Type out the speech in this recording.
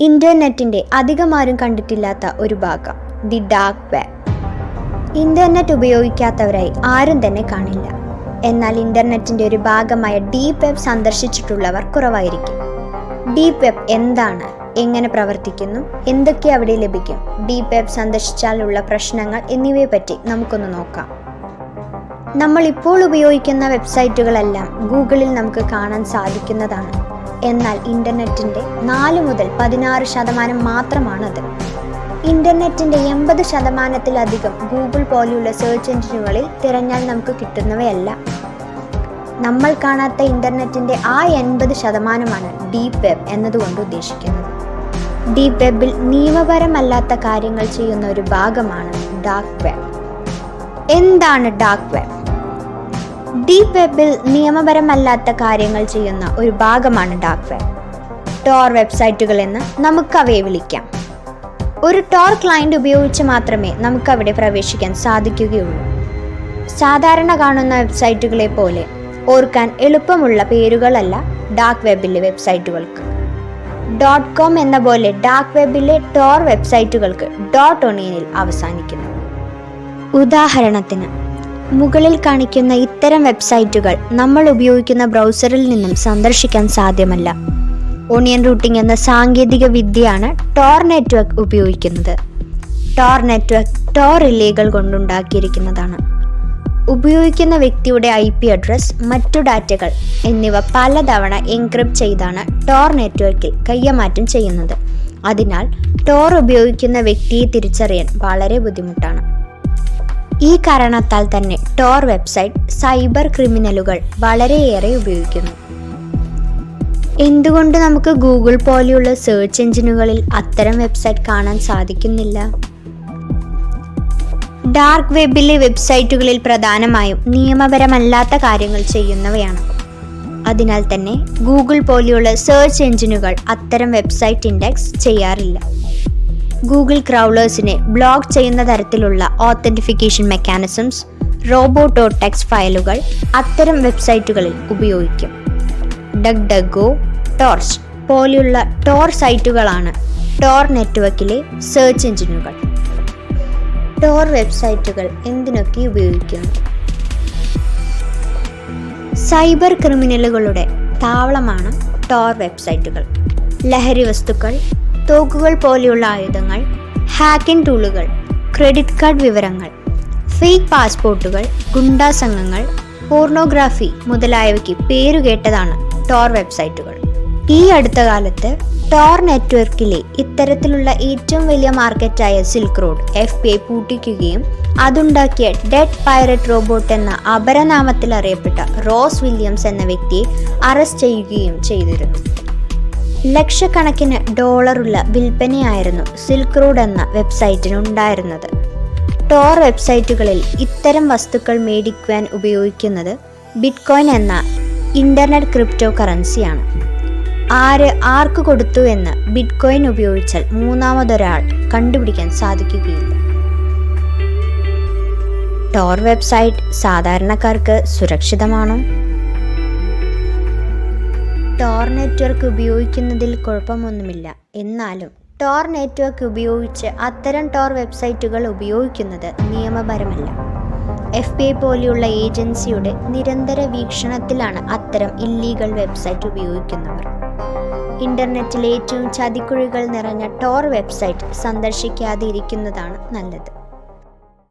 ഇന്റർനെറ്റിന്റെ അധികമാരും കണ്ടിട്ടില്ലാത്ത ഒരു ഭാഗം. The dark web. ഇന്റർനെറ്റ് ഉപയോഗിക്കാത്തവരായി ആരും തന്നെ കാണില്ല. എന്നാൽ ഇന്റർനെറ്റിന്റെ ഒരു ഭാഗമായ ഡീപ് വെബ് സന്ദർശിച്ചിട്ടുള്ളവർ കുറവായിരിക്കും. ഡീപ് വെബ് എന്താണ്? എങ്ങനെ പ്രവർത്തിക്കുന്നു? എന്തൊക്കെ അവിടെ ലഭിക്കും? ഡീപ് വെബ് സന്ദർശിച്ചാലുള്ള പ്രശ്നങ്ങൾ എന്നിവയെ പറ്റി നമുക്കൊന്ന് നോക്കാം. നമ്മൾ ഇപ്പോൾ ഉപയോഗിക്കുന്ന വെബ്സൈറ്റുകളെല്ലാം ഗൂഗിളിൽ നമുക്ക് കാണാൻ സാധിക്കുന്നതാണ്. എന്നാൽ ഇന്റർനെറ്റിന്റെ നാല് മുതൽ പതിനാറ് ശതമാനം മാത്രമാണത്. ഇന്റർനെറ്റിന്റെ എൺപത് ശതമാനത്തിലധികം ഗൂഗിൾ പോലെയുള്ള സെർച്ച് എഞ്ചിനുകളിൽ തിരഞ്ഞാൽ നമുക്ക് കിട്ടുന്നവയല്ല. നമ്മൾ കാണാത്ത ഇന്റർനെറ്റിന്റെ ആ എൺപത് ശതമാനമാണ് ഡീപ് വെബ് എന്നതുകൊണ്ട് ഉദ്ദേശിക്കുന്നത്. ഡീപ് വെബിൽ നിയമപരമല്ലാത്ത കാര്യങ്ങൾ ചെയ്യുന്ന ഒരു ഭാഗമാണ് ഡാർക്ക് വെബ്. എന്താണ് ഡാർക്ക് വെബ്? ഡീപ് വെബിൽ നിയമപരമല്ലാത്ത കാര്യങ്ങൾ ചെയ്യുന്ന ഒരു ഭാഗമാണ് ഡാർക്ക് വെബ് ടോർ വെബ്സൈറ്റുകൾ എന്ന് നമുക്കവയെ വിളിക്കാം. ഒരു ടോർ ക്ലയന്റ് ഉപയോഗിച്ച് മാത്രമേ നമുക്കവിടെ പ്രവേശിക്കാൻ സാധിക്കുകയുള്ളൂ. സാധാരണ കാണുന്ന വെബ്സൈറ്റുകളെ പോലെ ഓർക്കാൻ എളുപ്പമുള്ള പേരുകളല്ല ഡാർക്ക് വെബിലെ വെബ്സൈറ്റുകൾക്ക് ഡോട്ട് കോം എന്ന പോലെ ഡാർക്ക് വെബിലെ ടോർ വെബ്സൈറ്റുകൾക്ക് ഡോട്ട് ഒണിയനിൽ അവസാനിക്കുന്നു. ഉദാഹരണത്തിന് മുകളിൽ കാണിക്കുന്ന ഇത്തരം വെബ്സൈറ്റുകൾ നമ്മൾ ഉപയോഗിക്കുന്ന ബ്രൗസറിൽ നിന്നും സന്ദർശിക്കാൻ സാധ്യമല്ല. ഓണിയൻ റൂട്ടിംഗ് എന്ന സാങ്കേതിക വിദ്യയാണ് ടോർ നെറ്റ്വർക്ക് ഉപയോഗിക്കുന്നത്. ടോർ നെറ്റ്വർക്ക് ടോർ റിലേകൾ കൊണ്ടുണ്ടാക്കിയിരിക്കുന്നതാണ്. ഉപയോഗിക്കുന്ന വ്യക്തിയുടെ ഐ പി അഡ്രസ് മറ്റു ഡാറ്റകൾ എന്നിവ പലതവണ എൻക്രിപ്റ്റ് ചെയ്താണ് ടോർ നെറ്റ്വർക്കിൽ കയ്യമാറ്റം ചെയ്യുന്നത്. അതിനാൽ ടോർ ഉപയോഗിക്കുന്ന വ്യക്തിയെ തിരിച്ചറിയാൻ വളരെ ബുദ്ധിമുട്ടാണ്. ഈ കാരണത്താൽ തന്നെ ടോർ വെബ്സൈറ്റ് സൈബർ ക്രിമിനലുകൾ വളരെയേറെ ഉപയോഗിക്കുന്നു. എന്തുകൊണ്ട് നമുക്ക് ഗൂഗിൾ പോലെയുള്ള സെർച്ച് എഞ്ചിനുകളിൽ അത്തരം വെബ്സൈറ്റ് കാണാൻ സാധിക്കുന്നില്ല? ഡാർക്ക് വെബിലെ വെബ്സൈറ്റുകളിൽ പ്രധാനമായും നിയമപരമല്ലാത്ത കാര്യങ്ങൾ ചെയ്യുന്നവയാണ്. അതിനാൽ തന്നെ ഗൂഗിൾ പോലെയുള്ള സെർച്ച് എഞ്ചിനുകൾ അത്തരം വെബ്സൈറ്റ് ഇൻഡെക്സ് ചെയ്യാറില്ല. ഗൂഗിൾ ക്രൗളേഴ്സിനെ ബ്ലോക്ക് ചെയ്യുന്ന തരത്തിലുള്ള ഓത്തന്റിഫിക്കേഷൻ മെക്കാനിസംസ് റോബോട്ടോ ടെക്സ്റ്റ് ഫയലുകൾ അത്തരം വെബ്സൈറ്റുകളിൽ ഉപയോഗിക്കും. ഡഗ് ഡഗോ ടോർച്ച് പോലെയുള്ള ടോർ സൈറ്റുകളാണ് ടോർ നെറ്റ്വർക്കിലെ സെർച്ച് എഞ്ചിനുകൾ ടോർ വെബ്സൈറ്റുകൾ എന്തിനൊക്കെ ഉപയോഗിക്കുന്നു? സൈബർ ക്രിമിനലുകളുടെ താവളമാണ് ടോർ വെബ്സൈറ്റുകൾ ലഹരി വസ്തുക്കൾ തോക്കുകൾ പോലെയുള്ള ആയുധങ്ങൾ ഹാക്കിംഗ് ടൂളുകൾ ക്രെഡിറ്റ് കാർഡ് വിവരങ്ങൾ ഫേക്ക് പാസ്പോർട്ടുകൾ ഗുണ്ടാ സംഘങ്ങൾ പോർണോഗ്രാഫി മുതലായവയ്ക്ക് പേരുകേട്ടതാണ് ടോർ വെബ്സൈറ്റുകൾ. ഈ അടുത്ത കാലത്ത് ടോർ നെറ്റ്വർക്കിലെ ഇത്തരത്തിലുള്ള ഏറ്റവും വലിയ മാർക്കറ്റായ Silk Road F B I പൂട്ടിക്കുകയും അതുണ്ടാക്കിയ ഡെഡ് പൈററ്റ് റോബോട്ട് എന്ന അപരനാമത്തിൽ അറിയപ്പെട്ട റോസ് വില്യംസ് എന്ന വ്യക്തിയെ അറസ്റ്റ് ചെയ്യുകയും ചെയ്തിരുന്നു. ലക്ഷക്കണക്കിന് ഡോളറുള്ള വിൽപ്പനയായിരുന്നു സിൽക്ക് റോഡ് എന്ന വെബ്സൈറ്റിനുണ്ടായിരുന്നത് ടോർ വെബ്സൈറ്റുകളിൽ ഇത്തരം വസ്തുക്കൾ മേടിക്കുവാൻ ഉപയോഗിക്കുന്നത് ബിറ്റ്കോയിൻ എന്ന ഇന്റർനെറ്റ് ക്രിപ്റ്റോ കറൻസിയാണ് ആര് ആർക്ക് കൊടുത്തു എന്ന് ബിറ്റ്കോയിൻ ഉപയോഗിച്ചാൽ മൂന്നാമതൊരാൾ കണ്ടുപിടിക്കാൻ സാധിക്കുകയില്ല. ടോർ വെബ്സൈറ്റ് സാധാരണക്കാർക്ക് സുരക്ഷിതമാണോ? ടോർ നെറ്റ്വർക്ക് ഉപയോഗിക്കുന്നതിൽ കുഴപ്പമൊന്നുമില്ല. എന്നാലും ടോർ നെറ്റ്വർക്ക് ഉപയോഗിച്ച് അത്തരം ടോർ വെബ്സൈറ്റുകൾ ഉപയോഗിക്കുന്നത് നിയമപരമല്ല. എഫ് ബി ഐ പോലെയുള്ള ഏജൻസിയുടെ നിരന്തര വീക്ഷണത്തിലാണ് അത്തരം ഇല്ലീഗൽ വെബ്സൈറ്റ് ഉപയോഗിക്കുന്നവർ. ഇന്റർനെറ്റിലെ ഏറ്റവും ചതിക്കുഴികൾ നിറഞ്ഞ ടോർ വെബ്സൈറ്റ് സന്ദർശിക്കാതെ ഇരിക്കുന്നതാണ് നല്ലത്.